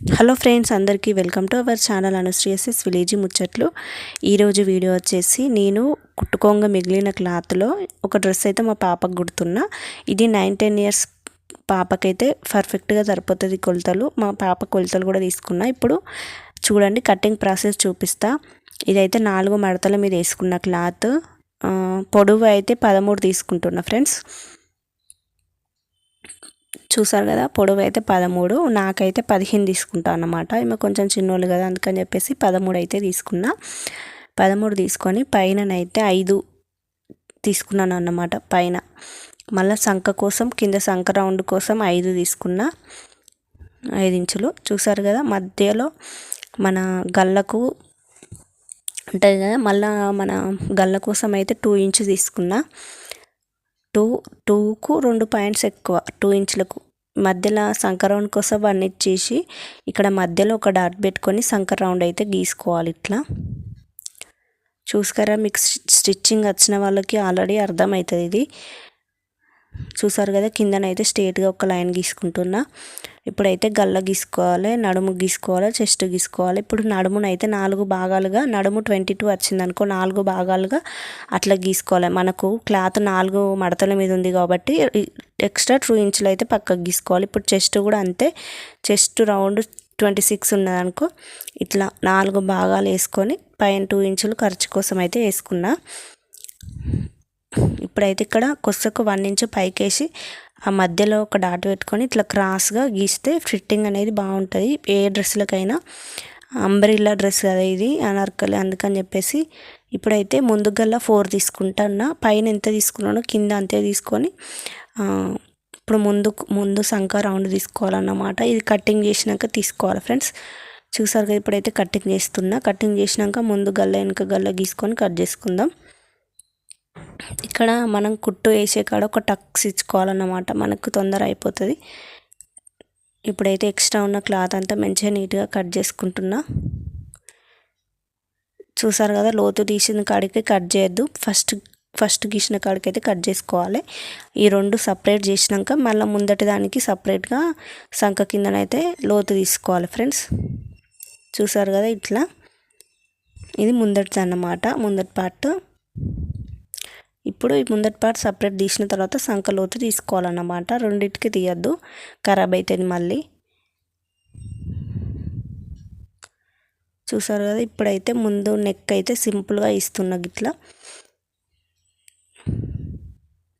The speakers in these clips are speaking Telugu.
హలో ఫ్రెండ్స్ అందరికీ వెల్కమ్ టు అవర్ ఛానల్ అనుశ్రీయసెస్ విలేజీ ముచ్చట్లు. ఈరోజు వీడియో వచ్చేసి నేను కుట్టుకోంగ మిగిలిన క్లాత్లో ఒక డ్రెస్ అయితే మా పాపకు కుడుతున్నా ఇది నైన్ టెన్ ఇయర్స్ పాపకైతే పర్ఫెక్ట్గా సరిపోతుంది కొలతలు. మా పాప కొలతలు కూడా తీసుకున్నా. ఇప్పుడు చూడండి కటింగ్ ప్రాసెస్ చూపిస్తా. ఇదైతే నాలుగు మడతల మీద వేసుకున్న క్లాత్. పొడవు అయితే పదమూడు తీసుకుంటున్నా ఫ్రెండ్స్. చూసారు కదా పొడవు అయితే పదమూడు నాకైతే పదిహేను తీసుకుంటాను అన్నమాట. ఈమె కొంచెం చిన్నోళ్ళు కదా అందుకని చెప్పేసి పదమూడు అయితే తీసుకున్నా. పదమూడు తీసుకొని పైననైతే ఐదు తీసుకున్నాను అన్నమాట పైన. మళ్ళీ సంఖ కోసం కింద సంఖ రౌండ్ కోసం ఐదు తీసుకున్నా. ఐదు ఇంచులు. చూసారు కదా మధ్యలో మన గల్లకు ఉంటుంది కదా మళ్ళీ మన గల్ల కోసం అయితే టూ ఇంచు తీసుకున్నా. టూ టూకు రెండు పాయింట్స్ ఎక్కువ టూ ఇంచులకు. మధ్యలో సంక రౌండ్ కోసం వన్ ఇచ్చేసి ఇక్కడ మధ్యలో ఒక డాట్ పెట్టుకొని సంక రౌండ్ అయితే గీసుకోవాలి ఇట్లా. చూసుకారా మీకు స్టిచ్చింగ్ వచ్చిన వాళ్ళకి ఆల్రెడీ అర్థమవుతుంది ఇది. చూసారు కదా కిందనైతే స్ట్రేట్గా ఒక లైన్ గీసుకుంటున్నా. ఇప్పుడైతే గల్ల గీసుకోవాలి నడుము గీసుకోవాలి చెస్ట్ గీసుకోవాలి. ఇప్పుడు నడుమునైతే నాలుగు భాగాలుగా నడుము ట్వంటీ టూ వచ్చింది అనుకో నాలుగు భాగాలుగా అట్లా గీసుకోవాలి. మనకు క్లాత్ నాలుగు మడతల మీద ఉంది కాబట్టి ఎక్స్ట్రా టూ ఇంచులు అయితే పక్కకు గీసుకోవాలి. ఇప్పుడు చెస్ట్ కూడా అంతే. చెస్ట్ రౌండ్ ట్వంటీ సిక్స్ ఉన్నదనుకో ఇట్లా నాలుగు భాగాలు వేసుకొని పైన టూ ఇంచులు ఖర్చు కోసం అయితే వేసుకున్నా. ఇప్పుడైతే ఇక్కడ కొసకు వన్ ఇంచు పైకేసి ఆ మధ్యలో ఒక డాట్ పెట్టుకొని ఇట్లా క్రాస్గా గీస్తే ఫిట్టింగ్ అనేది బాగుంటుంది. ఏ డ్రెస్లకైనా అంబ్రిల్లా డ్రెస్ కదా ఇది అనార్కలి అందుకని చెప్పేసి ఇప్పుడైతే ముందుగల్లా ఫోర్ తీసుకుంటున్నా పైన ఎంత తీసుకున్నానో కింద అంతే తీసుకొని ఇప్పుడు ముందు ముందు సంఖ రౌండ్ తీసుకోవాలన్నమాట. ఇది కటింగ్ చేసినాక తీసుకోవాలి ఫ్రెండ్స్. చూసారు కదా ఇప్పుడైతే కటింగ్ చేస్తున్నా. కటింగ్ చేసినాక ముందు గల్ల వెనుక గల్ల గీసుకొని కట్ చేసుకుందాం. ఇక్కడ మనం కుట్టు వేసే కాడ ఒక టక్స్ ఇచ్చుకోవాలన్నమాట. మనకు తొందర అయిపోతుంది. ఇప్పుడైతే ఎక్స్ట్రా ఉన్న క్లాత్ అంతా మంచిగా నీట్గా కట్ చేసుకుంటున్నా. చూసారు కదా లోతు తీసిన కాడికి కట్ చేయొద్దు. ఫస్ట్ ఫస్ట్ గీసిన కాడికి అయితే కట్ చేసుకోవాలి. ఈ రెండు సపరేట్ చేసినాక మళ్ళీ ముందటి దానికి సపరేట్గా సంఖ కిందనైతే లోతు తీసుకోవాలి ఫ్రెండ్స్. చూసారు కదా ఇట్లా. ఇది ముందటిది అన్నమాట. ముందటి పార్ట్. ఇప్పుడు ఈ ముందటి పార్ట్ సపరేట్ తీసిన తర్వాత సంకలోతు తీసుకోవాలన్నమాట. రెండింటికి తీయద్దు. ఖరాబ్ అవుతుంది మళ్ళీ. చూసారు కదా ఇప్పుడైతే ముందు నెక్ అయితే సింపుల్గా ఇస్తున్నా గిట్లా.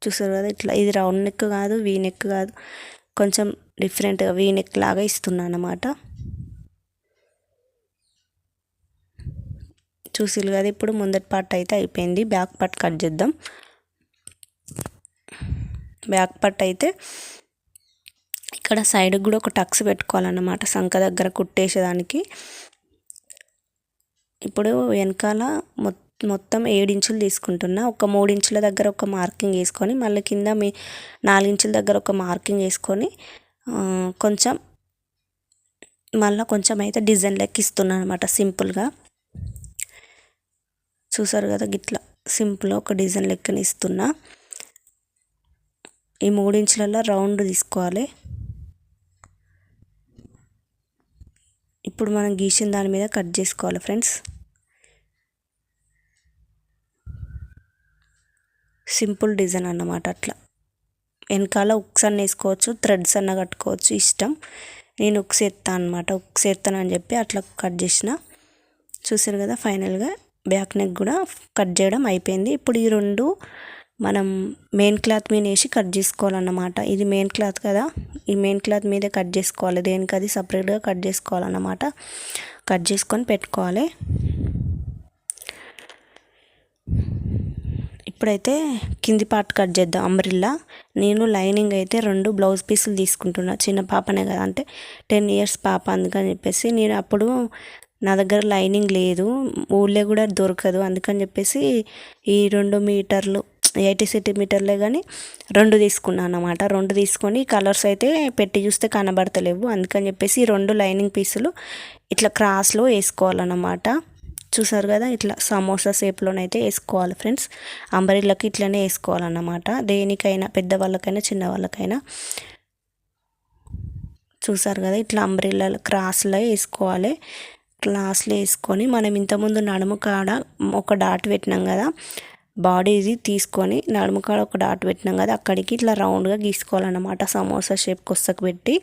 చూసారు కదా ఇట్లా. ఇది రౌండ్ నెక్ కాదు వీ నెక్ కాదు. కొంచెం డిఫరెంట్గా వీ నెక్ లాగా ఇస్తున్నా అన్నమాట. చూసిరు కదా ఇప్పుడు ముందటి పార్ట్ అయితే అయిపోయింది. బ్యాక్ పార్ట్ కట్ చేద్దాం. బ్యాక్ పార్ట్ అయితే ఇక్కడ సైడ్కి కూడా ఒక టక్స్ పెట్టుకోవాలన్నమాట సంఖ దగ్గర కుట్టేసేదానికి. ఇప్పుడు వెనకాల మొత్తం ఏడించులు తీసుకుంటున్నా. ఒక మూడించుల దగ్గర ఒక మార్కింగ్ వేసుకొని మళ్ళీ కింద మీ నాలుగించుల దగ్గర ఒక మార్కింగ్ వేసుకొని కొంచెం మళ్ళీ కొంచెం అయితే డిజైన్ లెక్క ఇస్తున్నాను అనమాట సింపుల్గా. చూసారు కదా గిట్లా సింపుల్ ఒక డిజైన్ లెక్కన ఇస్తున్నా. ఈ మూడించులలో రౌండ్ తీసుకోవాలి. ఇప్పుడు మనం గీసిన దాని మీద కట్ చేసుకోవాలి ఫ్రెండ్స్. సింపుల్ డిజైన్ అన్నమాట అట్లా. వెనకాల ఉక్స్ అన్న వేసుకోవచ్చు థ్రెడ్స్ అన్న కట్టుకోవచ్చు ఇష్టం. నేను ఉక్స్ ఎత్తాను అనమాట ఉక్స్ ఎత్తానని చెప్పి అట్లా కట్ చేసిన. చూసారు కదా ఫైనల్గా బ్యాక్ నెక్ కూడా కట్ చేయడం అయిపోయింది. ఇప్పుడు ఈ రెండు మనం మెయిన్ క్లాత్ మీద వేసి కట్ చేసుకోవాలన్నమాట. ఇది మెయిన్ క్లాత్ కదా. ఈ మెయిన్ క్లాత్ మీదే కట్ చేసుకోవాలి. దేనికి అది సపరేట్గా కట్ చేసుకోవాలన్నమాట. కట్ చేసుకొని పెట్టుకోవాలి. ఇప్పుడైతే కింది పార్ట్ కట్ చేద్దాం. అంబ్రిల్లా. నేను లైనింగ్ అయితే రెండు బ్లౌజ్ పీసులు తీసుకుంటున్నా. చిన్న పాపనే కదా. అంటే టెన్ ఇయర్స్ పాప అందుకని చెప్పేసి నేను అప్పుడు నా దగ్గర లైనింగ్ లేదు ఊళ్ళో కూడా దొరకదు. అందుకని చెప్పేసి ఈ రెండు మీటర్లు ఎయిటీ సెంటీమీటర్లే కానీ రెండు తీసుకున్నాను అనమాట రెండు తీసుకొని కలర్స్ అయితే పెట్టి చూస్తే కనబడతలేవు. అందుకని చెప్పేసి రెండు లైనింగ్ పీసులు ఇట్లా క్రాస్లో వేసుకోవాలన్నమాట. చూసారు కదా ఇట్లా సమోసా షేప్లోనైతే వేసుకోవాలి ఫ్రెండ్స్. అంబరిళ్ళకి ఇట్లనే వేసుకోవాలన్నమాట. దేనికైనా పెద్దవాళ్ళకైనా చిన్నవాళ్ళకైనా. చూసారు కదా ఇట్లా అంబ్రిల్లా క్రాస్లో వేసుకోవాలి. క్లాస్లో వేసుకొని మనం ఇంతకుముందు నడుము కాడ ఒక డాట్ పెట్టినాం కదా బాడీది తీసుకొని నడుము కాడ ఒక డాట్ పెట్టినాం కదా అక్కడికి ఇట్లా రౌండ్గా గీసుకోవాలన్నమాట సమోసా షేప్ కొస్తకు పెట్టి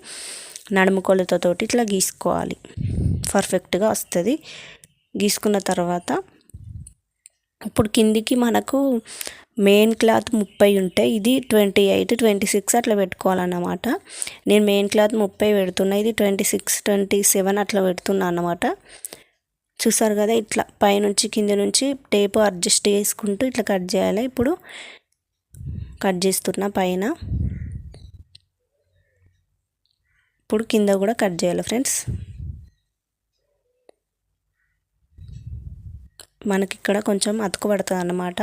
నడుము కొలతతోటి ఇట్లా గీసుకోవాలి. పర్ఫెక్ట్గా వస్తుంది. గీసుకున్న తర్వాత ఇప్పుడు కిందికి మనకు మెయిన్ క్లాత్ ముప్పై ఉంటే ఇది ట్వంటీ ఎయిట్ ట్వంటీ సిక్స్ అట్లా పెట్టుకోవాలన్నమాట. నేను మెయిన్ క్లాత్ ముప్పై పెడుతున్నా ఇది ట్వంటీ సిక్స్ ట్వంటీ సెవెన్ అట్లా పెడుతున్నా అన్నమాట. చూసారు కదా ఇట్లా పైనుంచి కింద నుంచి టేపు అడ్జస్ట్ చేసుకుంటూ ఇట్లా కట్ చేయాలి. ఇప్పుడు కట్ చేస్తున్నా పైన. ఇప్పుడు కింద కూడా కట్ చేయాలి ఫ్రెండ్స్. మనకి ఇక్కడ కొంచెం అతుకు పడుతుంది అన్నమాట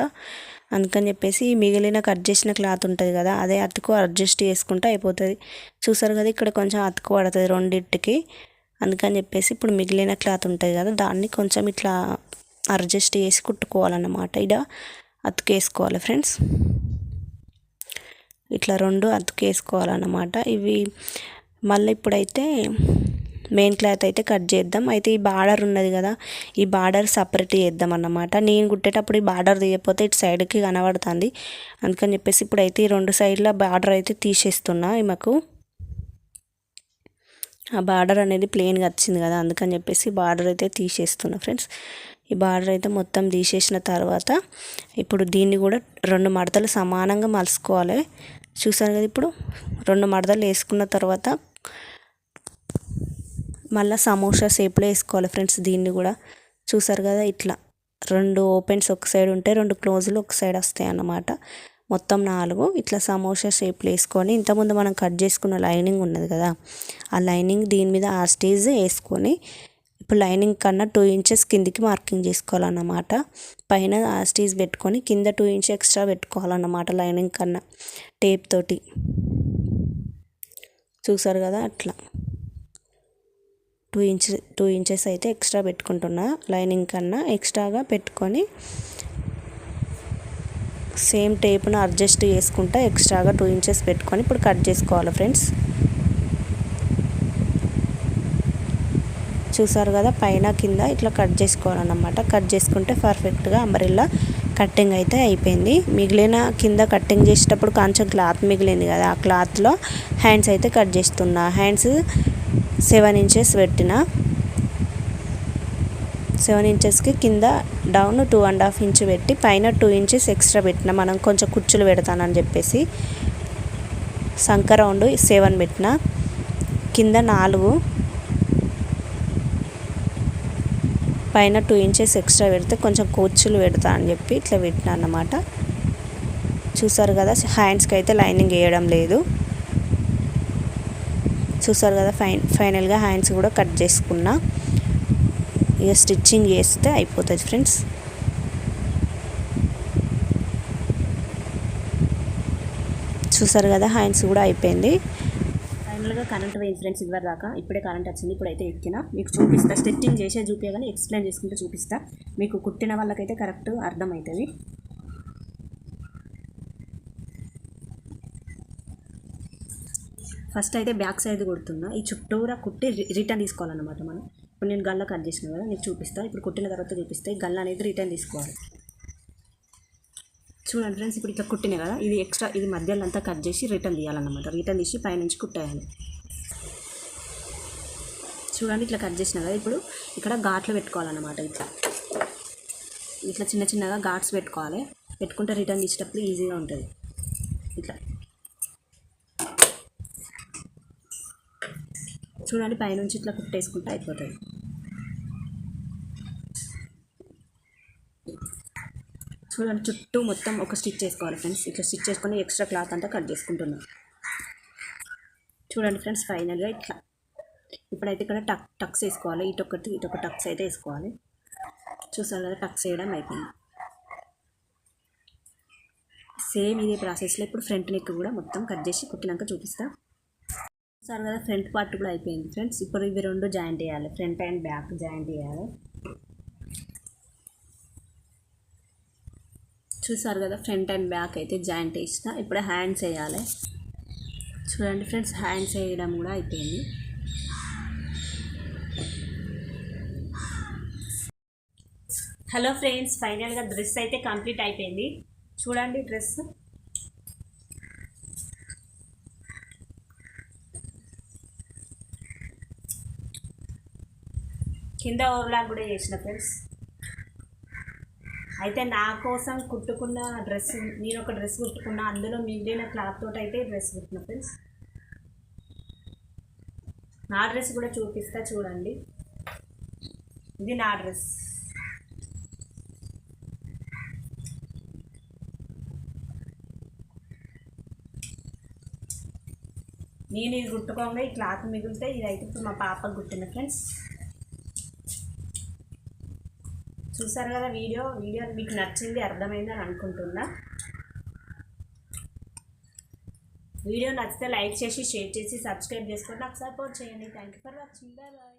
అందుకని చెప్పేసి మిగిలిన కట్ చేసిన క్లాత్ ఉంటుంది కదా అదే అతుకు అడ్జస్ట్ చేసుకుంటే అయిపోతుంది. చూసారు కదా ఇక్కడ కొంచెం అతుకు పడుతుంది రెండింటికి. అందుకని చెప్పేసి ఇప్పుడు మిగిలిన క్లాత్ ఉంటుంది కదా దాన్ని కొంచెం ఇట్లా అడ్జస్ట్ చేసి కుట్టుకోవాలన్నమాట. ఇడ అతుకేసుకోవాలి ఫ్రెండ్స్. ఇట్లా రెండు అతుకేసుకోవాలన్నమాట ఇవి మళ్ళీ ఇప్పుడైతే మెయిన్ క్లాత్ అయితే కట్ చేద్దాం. అయితే ఈ బార్డర్ ఉన్నది కదా ఈ బార్డర్ సపరేట్ చేద్దాం అన్నమాట. నేను కుట్టేటప్పుడు ఈ బార్డర్ తీయకపోతే ఇటు సైడ్కి కనబడుతుంది. అందుకని చెప్పేసి ఇప్పుడు అయితే ఈ రెండు సైడ్ల బార్డర్ అయితే తీసేస్తున్నా ఈమెకు ఆ బార్డర్ అనేది ప్లెయిన్గా వచ్చింది కదా అందుకని చెప్పేసి బార్డర్ అయితే తీసేస్తున్నా ఫ్రెండ్స్. ఈ బార్డర్ అయితే మొత్తం తీసేసిన తర్వాత ఇప్పుడు దీన్ని కూడా రెండు మడతలు సమానంగా మలుసుకోవాలి చూసాను కదా ఇప్పుడు రెండు మడతలు వేసుకున్న తర్వాత మళ్ళీ సమోసా షేప్లో వేసుకోవాలి ఫ్రెండ్స్ దీన్ని కూడా. చూసారు కదా ఇట్లా. రెండు ఓపెన్స్ ఒక సైడ్ ఉంటే రెండు క్లోజులు ఒక సైడ్ వస్తాయి అన్నమాట. మొత్తం నాలుగు. ఇట్లా సమోసా షేప్లో వేసుకొని ఇంతకుముందు మనం కట్ చేసుకున్న లైనింగ్ ఉన్నది కదా ఆ లైనింగ్ దీని మీద ఆ స్టేజ్ వేసుకొని ఇప్పుడు లైనింగ్ కన్నా టూ ఇంచెస్ కిందికి మార్కింగ్ చేసుకోవాలన్నమాట. పైన ఆ స్టేజ్ పెట్టుకొని కింద టూ ఇంచ్ ఎక్స్ట్రా పెట్టుకోవాలన్నమాట లైనింగ్ కన్నా టేప్ తోటి. చూసారు కదా అట్లా. టూ ఇంచ్ టూ ఇంచెస్ అయితే ఎక్స్ట్రా పెట్టుకుంటున్నా. లైనింగ్ కన్నా ఎక్స్ట్రాగా పెట్టుకొని సేమ్ టేప్ను అడ్జస్ట్ చేసుకుంటా ఎక్స్ట్రాగా టూ ఇంచెస్ పెట్టుకొని ఇప్పుడు కట్ చేసుకోవాలి ఫ్రెండ్స్. చూసారు కదా పైన కింద ఇట్లా కట్ చేసుకోవాలన్నమాట. కట్ చేసుకుంటే పర్ఫెక్ట్గా అంబరిల్లా కట్టింగ్ అయితే అయిపోయింది. మిగిలిన కింద కట్టింగ్ చేసేటప్పుడు కొంచెం క్లాత్ మిగిలింది కదా ఆ క్లాత్లో హ్యాండ్స్ అయితే కట్ చేస్తున్నా. హ్యాండ్స్ సెవెన్ ఇంచెస్ పెట్టిన. సెవెన్ ఇంచెస్కి కింద down two and half inch పెట్టి పైన టూ ఇంచెస్ ఎక్స్ట్రా పెట్టిన. మనం కొంచెం కుచ్చులు పెడతానని చెప్పేసి. సంక రౌండ్ సెవెన్ పెట్టిన. కింద నాలుగు. పైన టూ ఇంచెస్ ఎక్స్ట్రా పెడితే కొంచెం కుచ్చులు పెడతా అని చెప్పి ఇట్లా పెట్టిన అన్నమాట. చూసారు కదా హ్యాండ్స్కి అయితే లైనింగ్ వేయడం లేదు. చూసారు కదా ఫైన్ ఫైనల్గా హ్యాండ్స్ కూడా కట్ చేసుకున్నా. ఇక స్టిచ్చింగ్ చేస్తే అయిపోతుంది ఫ్రెండ్స్. చూసారు కదా హ్యాండ్స్ కూడా అయిపోయింది. ఫైనల్గా కరెంట్ పోయింది ఫ్రెండ్స్ ఇదివరకు దాకా. ఇప్పుడే కరెంట్ వచ్చింది ఇప్పుడైతే ఎక్కిన. మీకు చూపిస్తా. స్టిచ్చింగ్ చేసే చూపించగానే ఎక్స్ప్లెయిన్ చేసుకుంటూ చూపిస్తా. మీకు కుట్టిన వాళ్ళకైతే కరెక్ట్ అర్థమవుతుంది. ఫస్ట్ అయితే బ్యాక్ సైడ్ కుడుతున్నా. ఈ చుట్టూరా కుట్టి రిటర్న్ తీసుకోవాలన్నమాట మనం. ఇప్పుడు నేను గల్ల కట్ చేసిన కదా నీకు చూపిస్తాను ఇప్పుడు కుట్టిన తర్వాత చూపిస్తే. గల్ల అనేది రిటర్న్ తీసుకోవాలి. చూడండి ఫ్రెండ్స్ ఇప్పుడు ఇట్లా కుట్టిన కదా ఇది ఎక్స్ట్రా ఇది మధ్యలో అంతా కట్ చేసి రిటర్న్ తీయాలన్నమాట. రిటర్న్ తీసి పైనుంచి కుట్టేయాలి. చూడండి ఇట్లా కట్ చేసిన కదా ఇప్పుడు ఇక్కడ ఘాట్లు పెట్టుకోవాలన్నమాట ఇట్లా. ఇట్లా చిన్న చిన్నగా ఘాట్స్ పెట్టుకోవాలి. పెట్టుకుంటే రిటర్న్ తీసేటప్పుడు ఈజీగా ఉంటుంది. ఇట్లా. చూడండి పైనుంచి ఇట్లా కుట్టేసుకుంటే అయిపోతుంది. చూడండి చుట్టూ మొత్తం ఒక స్టిచ్ చేసుకోవాలి ఫ్రెండ్స్. ఇట్లా స్టిచ్ చేసుకొని ఎక్స్ట్రా క్లాత్ అంతా కట్ చేసుకుంటున్నాం. చూడండి ఫ్రెండ్స్ ఫైనల్గా ఇట్లా. ఇప్పుడైతే ఇక్కడ టక్ టక్స్ వేసుకోవాలి. ఇటొకటి ఇటొక టక్స్ అయితే వేసుకోవాలి. చూసారు కదా టక్స్ వేయడం అయిపోయింది. సేమ్ ఇదే ప్రాసెస్లో ఇప్పుడు ఫ్రంట్ నెక్ కూడా మొత్తం కట్ చేసి కుట్టినాక చూపిస్తాను చూస్తారు కదా ఫ్రంట్ పార్ట్ కూడా అయిపోయింది ఫ్రెండ్స్. ఇప్పుడు ఇవి రెండు జాయింట్ చేయాలి. ఫ్రంట్ అండ్ బ్యాక్ జాయింట్ చేయాలి. చూసారు కదా ఫ్రంట్ అండ్ బ్యాక్ అయితే జాయింట్ వేసిన ఇప్పుడు హ్యాండ్స్ వేయాలి. చూడండి ఫ్రెండ్స్ హ్యాండ్స్ వేయడం కూడా అయిపోయింది. హలో ఫ్రెండ్స్ ఫైనల్గా డ్రెస్ అయితే కంప్లీట్ అయిపోయింది. చూడండి డ్రెస్. కింద ఓవర్లాక్ కూడా చేసిన ఫ్రెండ్స్. అయితే నా కోసం కుట్టుకున్న డ్రెస్ నేను ఒక డ్రెస్ కుట్టుకున్నా అందులో మిగిలిన క్లాత్ తోటి అయితే డ్రెస్ కుట్టిన ఫ్రెండ్స్. నా డ్రెస్ కూడా చూపిస్తా చూడండి. ఇది నా డ్రెస్. నేను ఇది కుట్టుకోగా ఈ క్లాత్ మిగిలితే ఇది అయితే ఇప్పుడు మా పాపకు కుట్టిన ఫ్రెండ్స్. చూసారు కదా వీడియో? వీడియో మీకు నచ్చింది అర్థమైందని అనుకుంటున్నా. వీడియో నచ్చితే లైక్ చేసి షేర్ చేసి సబ్స్క్రైబ్ చేసుకోండి. నాకు సపోర్ట్ చేయండి. Thank you for watching bye bye